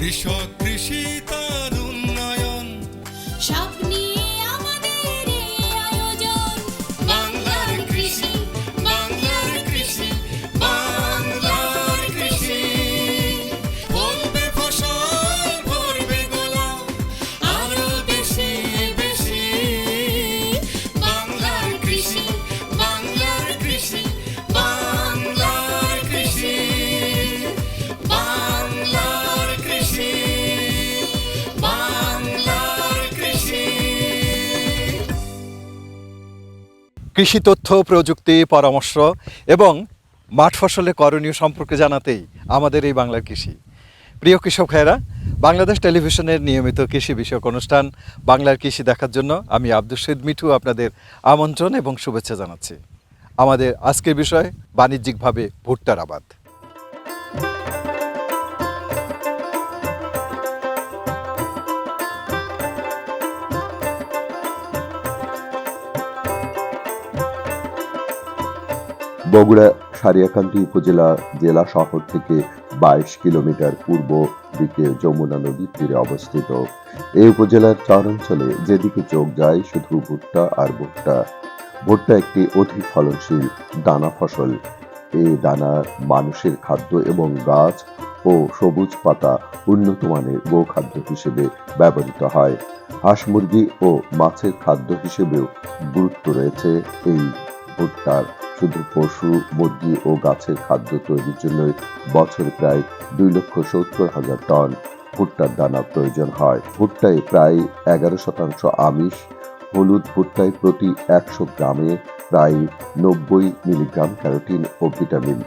কৃষক কৃষি তার কৃষি তথ্য, প্রযুক্তি, পরামর্শ এবং মাঠ ফসলের করণীয় সম্পর্কে জানাতেই আমাদের এই বাংলার কৃষি। প্রিয় কৃষক ভাইয়েরা, বাংলাদেশ টেলিভিশনের নিয়মিত কৃষি বিষয়ক অনুষ্ঠান বাংলার কৃষি দেখার জন্য আমি আব্দুল শহীদ মিঠু আপনাদের আমন্ত্রণ এবং শুভেচ্ছা জানাচ্ছি। আমাদের আজকের বিষয়, বাণিজ্যিকভাবে ভুট্টার আবাদ। বগুড়া সারিয়াকান্দি উপজেলা জেলা শহর থেকে বাইশ কিলোমিটার পূর্ব দিকে যমুনা নদীর তীরে অবস্থিত। এই উপজেলার চরাঞ্চলে যেদিকে চোখ যায় শুধু ভুট্টা আর ভুট্টা। ভুট্টা একটি অধিক ফলনশীল দানা ফসল। এই দানা মানুষের খাদ্য এবং গাছ ও সবুজ পাতা উন্নত মানের গোখাদ্য হিসেবে ব্যবহৃত হয়। হাঁস মুরগি ও মাছের খাদ্য হিসেবেও গুরুত্ব রয়েছে এই ভুট্টার শুধু পশু, মুরগি ও গাছের খাদ্য তৈরির জন্য বছরে প্রায় দুই লক্ষ সত্তর হাজার টন ভুট্টার দানা প্রয়োজন হয়। ভুট্টায় প্রায় এগারো শতাংশ আমিষ, হলুদ ভুট্টায় প্রতি একশো গ্রামে প্রায় নব্বই মিলিগ্রাম ক্যারোটিন ও ভিটামিন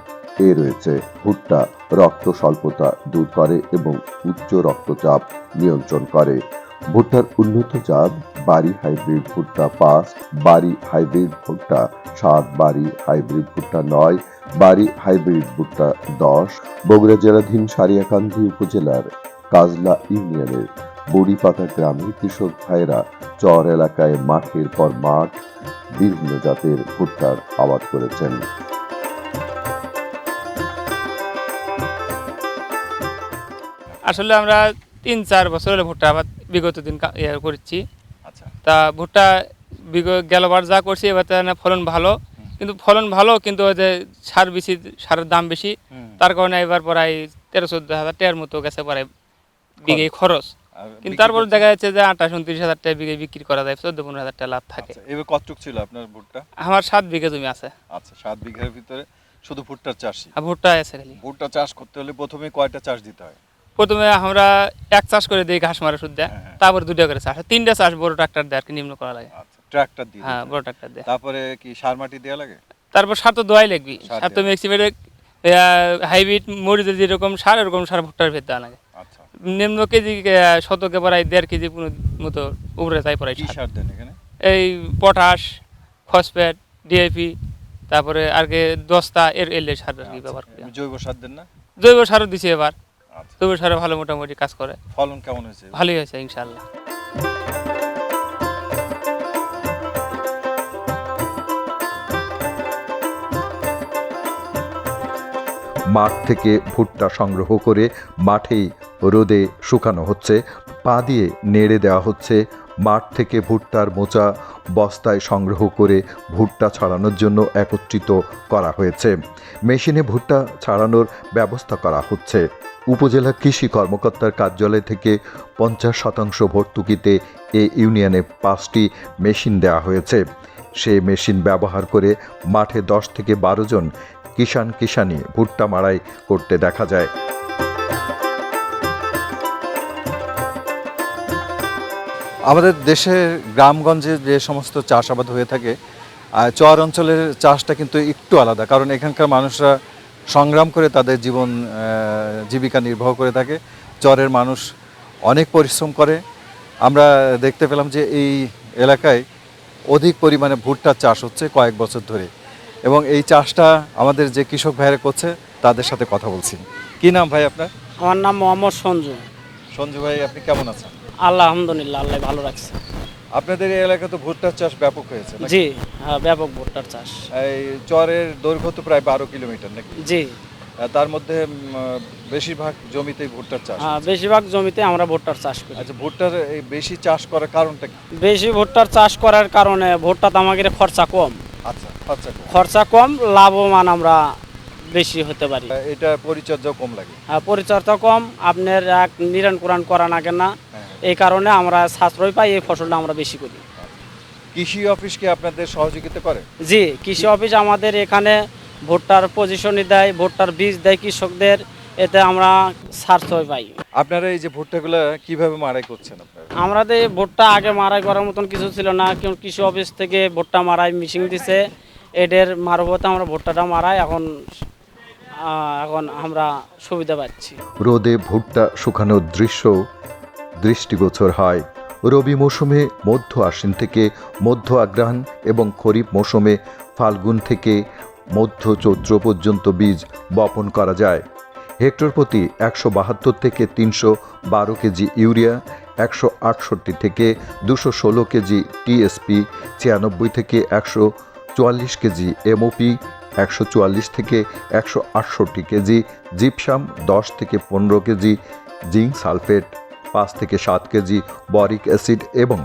এ রয়েছে। ভুট্টা রক্ত স্বল্পতা দূর করে এবং উচ্চ রক্তচাপ নিয়ন্ত্রণ করে। ভুট্টার উন্নত জাত বাড়ি হাইব্রিড ভুট্টা পাঁচ, বাড়ি হাইব্রিড ভুট্টা সাত, বাড়ি হাইব্রিড ভুট্টা নয়, বাড়ি হাইব্রিড ভুট্টা দশ, বগুড়া জেলাধীন সারিয়াকান্দি উপজেলার কাজলা ইউনিয়নের বড়িপাতা গ্রামের কৃষক ভাইরা চর এলাকায় মাঠের পর মাঠ বিভিন্ন জাতের ভুট্টার আবাদ করেছেন। আসলে আমরা তিন চার বছর হলে ভুট্টা আবাদ বিগত দিন ইয়ে করছি। তা ভুট্টা গেলবার যা করছি এবার তো না ফলন ভালো। কিন্তু ফলন ভালো কিন্তু ওই যে সার বেশি সারের দাম বেশি। তার কারণে এবার প্রায় তেরো চোদ্দ হাজার টাকার মতো গেছে প্রায় বিঘে খরচ। কিন্তু তারপর দেখা যাচ্ছে যে আঠাশ উনত্রিশ হাজার টাকা বিঘে বিক্রি করা যায় চোদ্দ পনেরো হাজার টাকা লাভ থাকে। আচ্ছা এবার কতটুক ছিল আপনার ভুট্টা? আমার সাত বিঘে জমি আছে। আচ্ছা সাত বিঘার ভিতরে শুধু ভুট্টার চাষই? ভুট্টা আছে খালি। ভুট্টা চাষ করতে হলে প্রথমে কয়টা চাষ দিতে হয়? প্রথমে আমরা এক চাষ করে দিই ঘাস মারা সুদ দেয় হ্যাঁ, হ্যাঁ। তারপর দুটো করে চাষ তিনটা চাষ বড় ট্রাক্টর দেয় আর কি নিম্ন করা লাগে। আচ্ছা ট্রাক্টর দিয়ে হ্যাঁ বড় ট্রাক্টর দেয়। তারপরে কি সার মাটি দেওয়া লাগে? তারপর সার তো দোয়াই লাগবি। সার তো ম্যাক্সিমেটে হাইব্রিড মরিচের যেরকম সার এরকম সার ভুট্টার ভেদ দেওয়া লাগে। আচ্ছা। নিম্ন কেজি শতকে প্রায় দেড় কেজি পুরো মতো উপরে প্রায় কি সার। দেন এখানে? এই পটাশ ফসফেট ডিএপি তারপরে আর কি দস্তা এর এর সার আর কি আচ্ছা, ব্যবহার করি। জৈব সার দেন না? জৈব সারও দিছি এবার। জৈব সারে ভালো মোটামুটি কাজ করে। ফলন কেমন হয়েছে? ভালোই হয়েছে ইনশাল্লাহ মাঠ থেকে ভুট্টা সংগ্রহ করে মাঠেই রোদে শুকানো হচ্ছে পা দিয়ে নেড়ে দেওয়া হচ্ছে। মাঠ থেকে ভুট্টার মোচা বস্তায় সংগ্রহ করে ভুট্টা ছাড়ানোর জন্য একত্রিত করা হয়েছে। মেশিনে ভুট্টা ছাড়ানোর ব্যবস্থা করা হচ্ছে। উপজেলা কৃষি কর্মকর্তার কার্যালয় থেকে পঞ্চাশ শতাংশ ভর্তুকিতে এ ইউনিয়নে পাঁচটি মেশিন দেওয়া হয়েছে। সে মেশিন ব্যবহার করে মাঠে দশ থেকে বারো জন কিষান কিষানি ভুট্টা মাড়াই করতে দেখা যায়। আমাদের দেশের গ্রামগঞ্জে যে সমস্ত চাষাবাদ হয়ে থাকে চর অঞ্চলের চাষটা কিন্তু একটু আলাদা। কারণ এখানকার মানুষরা সংগ্রাম করে তাদের জীবন জীবিকা নির্বাহ করে থাকে। চরের মানুষ অনেক পরিশ্রম করে। আমরা দেখতে পেলাম যে এই এলাকায় অধিক পরিমাণে ভুট্টার চাষ হচ্ছে কয়েক বছর ধরে। এবং এই চাষটা আমাদের যে কৃষক ভাইয়েরা করছে তাদের সাথে কথা বলছি। কি নাম ভাই আপনার? আমার নাম মোহাম্মদ সঞ্জু। সঞ্জু ভাই আপনি কেমন আছেন? আল্লাহ আলহামদুলিল্লাহ আল্লাহ ভালো রাখছে। আপনাদের এই এলাকা তো ভুট্টার চাষ ব্যাপক হয়েছে নাকি? জি হ্যাঁ ব্যাপক ভুট্টার চাষ। এই চরের দৈর্ঘ্য তো প্রায় বারো কিলোমিটার নাকি? জি। তার মধ্যে উম, বেশিরভাগ জমিতেই ভুট্টার চাষ হ্যাঁ, বেশিরভাগ জমিতে আমরা ভুট্টার চাষ করি। আচ্ছা ভুট্টার এই বেশি চাষ করার কারণটা কি? বেশি ভুট্টার চাষ করার কারণে ভুট্টাতে আমাদের খরচা কম। আচ্ছা আচ্ছা খরচা কম লাভবান আমরা বেশি হতে পারি। এটা পরিচর্যা কম লাগে। হ্যাঁ, পরিচর্যা কম আপনার এক নিরান কোরআন করা লাগে না। হ্যাঁ। এই কারণে আমরা সাশ্রয় পাই এই ফসলটা আমরা বেশি করি। কৃষি অফিস কি আপনাদের সহযোগিতা করে? জি কৃষি অফিস আমাদের এখানে ভুট্টার পজিশনই দেয় ভুট্টার বীজ দেয় কৃষকদের এতে আমরা সাশ্রয় পাই। আপনারা এই যে ভুট্টাগুলো কীভাবে মারাই করছেন আপনারা? আমাদের ভুট্টা আগে মারাই করার মতন কিছু ছিল না কিন্তু কৃষি অফিস থেকে ভুট্টা মারাই মিশিং দিছে। এদের মারফতে আমরা ভুট্টাটা মারাই এখন এখন আমরা সুবিধা পাচ্ছি। রোদে ভুট্টা শুকানোর দৃশ্য দৃষ্টিগোচর হয়। রবি মৌসুমে মধ্য আশ্বিন থেকে মধ্য আগ্রাহণ এবং খরিফ মৌসুমে ফাল্গুন থেকে মধ্য চৈত্র পর্যন্ত বীজ বপন করা যায়। হেক্টর প্রতি একশো বাহাত্তর থেকে তিনশো বারো কেজি ইউরিয়া, একশো আটষট্টি থেকে দুশো ষোলো কেজি টিএসপি, ছিয়ানব্বই থেকে একশো চুয়াল্লিশ কেজি এমওপি, একশো চুয়াল্লিশ থেকে একশো আটষট্টি কেজি জিপসাম, দশ থেকে পনেরো কেজি জিঙ্ক সালফেট। পাঁচ থেকে সাত কেজি বরিক অ্যাসিড এবং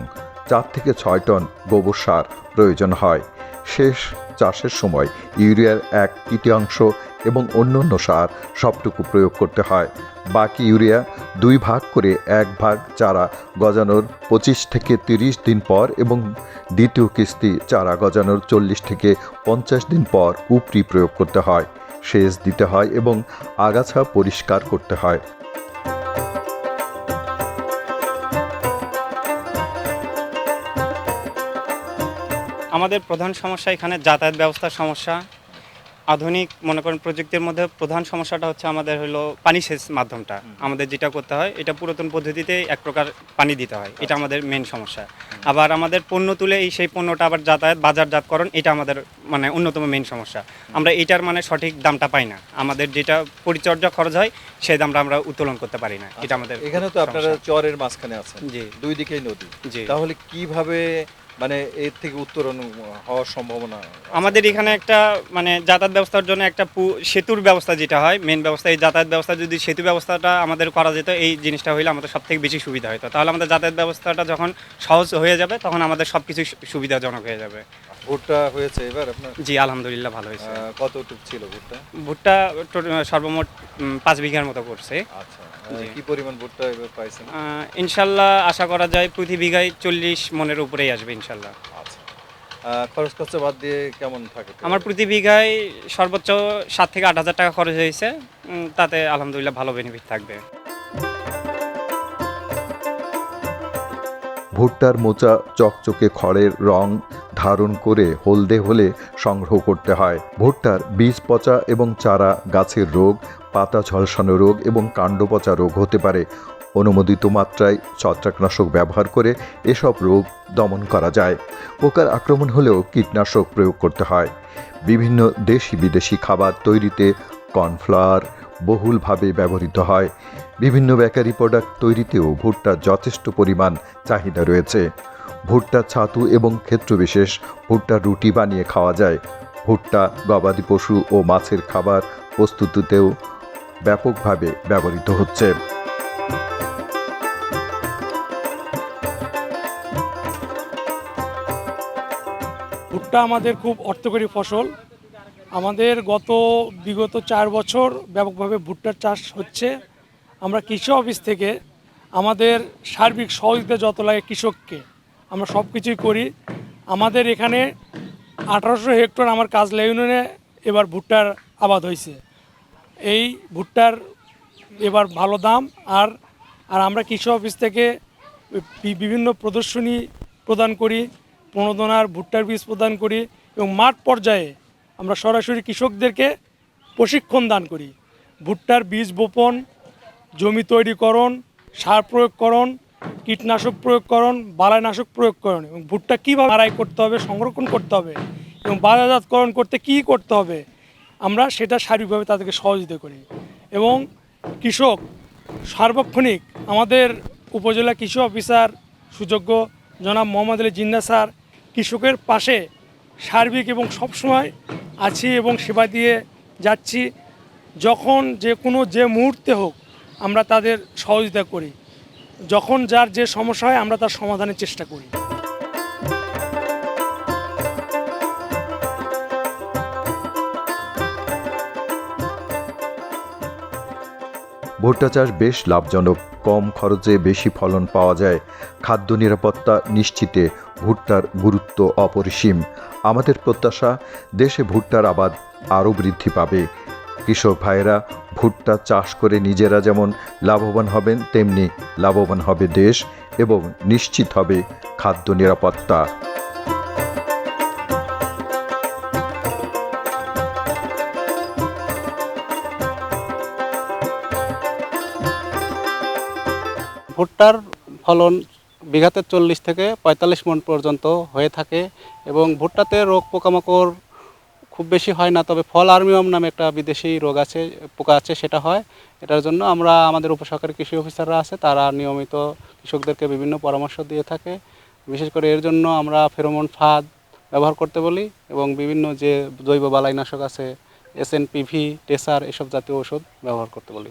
চার থেকে ছয় টন গোবর সার প্রয়োজন হয়। শেষ চাষের সময় ইউরিয়ার এক তৃতীয়াংশ এবং অন্যান্য সার সবটুকু প্রয়োগ করতে হয়। বাকি ইউরিয়া দুই ভাগ করে এক ভাগ চারা গজানোর পঁচিশ থেকে তিরিশ দিন পর এবং দ্বিতীয় কিস্তি চারা গজানোর চল্লিশ থেকে পঞ্চাশ দিন পর উপরি প্রয়োগ করতে হয়। সেচ দিতে হয় এবং আগাছা পরিষ্কার করতে হয়। আমাদের প্রধান সমস্যা এখানে যাতায়াত ব্যবস্থার সমস্যা। আধুনিক মনে করেন প্রযুক্তির মধ্যে প্রধান সমস্যাটা হচ্ছে আমাদের হলো পানি সেচ মাধ্যমটা। আমাদের যেটা করতে হয় এটা পুরাতন পদ্ধতিতে এক প্রকার পানি দিতে হয়। এটা আমাদের মেন সমস্যা। আবার আমাদের পণ্য তুলে এই সেই পণ্যটা আবার যাতায়াত বাজারজাতকরণ এটা আমাদের মানে অন্যতম মেন সমস্যা। আমরা এটার মানে সঠিক দামটা পাই না। আমাদের যেটা পরিচর্যা খরচ হয় সেই দামটা আমরা উত্তোলন করতে পারি না। এটা আমাদের এখানে তো আপনারা চরের মাঝখানে আছেন। জি। দুই দিকেই নদী। জি। তাহলে কীভাবে মানে এর থেকে উত্তরণ হওয়ার সম্ভাবনা আমাদের এখানে একটা মানে যাতায়াত ব্যবস্থার জন্য একটা সেতুর ব্যবস্থা যেটা হয় মেন ব্যবস্থা, এই যাতায়াত ব্যবস্থা যদি সেতু ব্যবস্থাটা আমাদের করা যেত, এই জিনিসটা হইলে আমাদের সব থেকে বেশি সুবিধা হতো তাহলে আমাদের যাতায়াত ব্যবস্থাটা যখন সহজ হয়ে যাবে, তখন আমাদের সব কিছু সুবিধাজনক হয়ে যাবে। ভুট্টা হয়েছে এবার আপনার? জি আলহামদুলিল্লাহ ভালো হয়েছে। কতটুকু ছিল ভুট্টা? ভুট্টা সর্বমোট পাঁচ বিঘার মতো করছে আচ্ছা কি পরিমাণ ভুট্টা এবার পাইছেন? ইনশাল্লাহ আশা করা যায় প্রতি বিঘায় চল্লিশ মনের উপরেই আসবে ইনশাল্লাহ। আচ্ছা খরচ খরচা বাদ দিয়ে কেমন থাকে? আমার প্রতি বিঘায় সর্বোচ্চ সাত থেকে আট হাজার টাকা খরচ হয়েছে তাতে আলহামদুলিল্লাহ ভালো বেনিফিট থাকবে। ভুট্টার মোচা চকচকে খড়ের রং ধারণ করে হলদে হলে সংগ্রহ করতে হয়। ভুট্টার বীজ পচা এবং চারা গাছের রোগ, পাতা ঝলসানো রোগ এবং কাণ্ড পচা রোগ হতে পারে। অনুমোদিত মাত্রায় ছত্রাকনাশক ব্যবহার করে এসব রোগ দমন করা যায়। পোকার আক্রমণ হলেও কীটনাশক প্রয়োগ করতে হয়। বিভিন্ন দেশি বিদেশি খাবার তৈরিতে কর্নফ্লাওয়ার বহুলভাবে ব্যবহৃত হয়। বিভিন্ন বেকারি প্রোডাক্ট তৈরিতেও ভুট্টার যথেষ্ট পরিমাণ চাহিদা রয়েছে। ভুট্টা ছাতু এবং ক্ষেত্রবিশেষ ভুট্টার রুটি বানিয়ে খাওয়া যায়। ভুট্টা, গবাদি পশু ও মাছের খাবার প্রস্তুতিতেও ব্যাপকভাবে ব্যবহৃত হচ্ছে। ভুট্টা আমাদের খুব অর্থকরী ফসল। আমাদের গত বিগত চার বছর ব্যাপকভাবে ভুট্টার চাষ হচ্ছে। আমরা কৃষি অফিস থেকে আমাদের সার্বিক সহযোগিতা যত লাগে কৃষককে, আমরা সব কিছুই করি। আমাদের এখানে আঠারোশো হেক্টর আমার কাজলা ইউনিয়নে এবার ভুট্টার আবাদ হয়েছে। এই ভুট্টার এবার ভালো দাম আর আর আমরা কৃষি অফিস থেকে বিভিন্ন প্রদর্শনী প্রদান করি, প্রণোদনার ভুট্টার বীজ প্রদান করি এবং মাঠ পর্যায়ে আমরা সরাসরি কৃষকদেরকে প্রশিক্ষণ দান করি। ভুট্টার বীজ বপন জমি তৈরিকরণ সার প্রয়োগকরণ কীটনাশক প্রয়োগকরণ বালাইনাশক প্রয়োগকরণ এবং ভুট্টা কীভাবে মারাই করতে হবে, সংরক্ষণ করতে হবে এবং বাজারজাতকরণ করতে কী করতে হবে, আমরা সেটা শারীরিকভাবে তাদেরকে সহযোগিতা করি। এবং কৃষক সার্বক্ষণিক আমাদের উপজেলা কৃষি অফিসার সুযোগ্য জনাব মোহাম্মদ আলী জিন্না স্যার কৃষকের পাশে সার্বিক এবং সবসময় আছি এবং সেবা দিয়ে যাচ্ছি। যখন যে কোনো যে মুহূর্তে হোক আমরা তাদের সহযোগিতা করি। যখন যার যে সমস্যা হয়, আমরা তার সমাধানের চেষ্টা করি। ভুট্টা চাষ বেশ লাভজনক। কম খরচে বেশি ফলন পাওয়া যায়। খাদ্য নিরাপত্তা নিশ্চিতে ভুট্টার গুরুত্ব অপরিসীম। আমাদের প্রত্যাশা, দেশে ভুট্টার আবাদ আরও বৃদ্ধি পাবে। কৃষক ভাইয়েরা, ভুট্টা চাষ করে নিজেরা যেমন লাভবান হবেন, তেমনি লাভবান হবে দেশ এবং নিশ্চিত হবে খাদ্য নিরাপত্তা। ভুট্টার ফলন বিঘাতে চল্লিশ থেকে পঁয়তাল্লিশ মন পর্যন্ত হয়ে থাকে এবং ভুট্টাতে রোগ পোকামাকড় খুব বেশি হয় না, তবে ফল আর্মিয়ম নামে একটা বিদেশি রোগ আছে, পোকা আছে, সেটা হয়। এটার জন্য আমরা আমাদের উপসহকারী কৃষি অফিসাররা আছে, তারা নিয়মিত কৃষকদেরকে বিভিন্ন পরামর্শ দিয়ে থাকে। বিশেষ করে এর জন্য আমরা ফেরোমন ফাঁদ ব্যবহার করতে বলি এবং বিভিন্ন যে জৈব বালাইনাশক আছে এস এন পিভি টেসার, এসব জাতীয় ওষুধ ব্যবহার করতে বলি।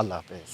আল্লাহ হাফেজ।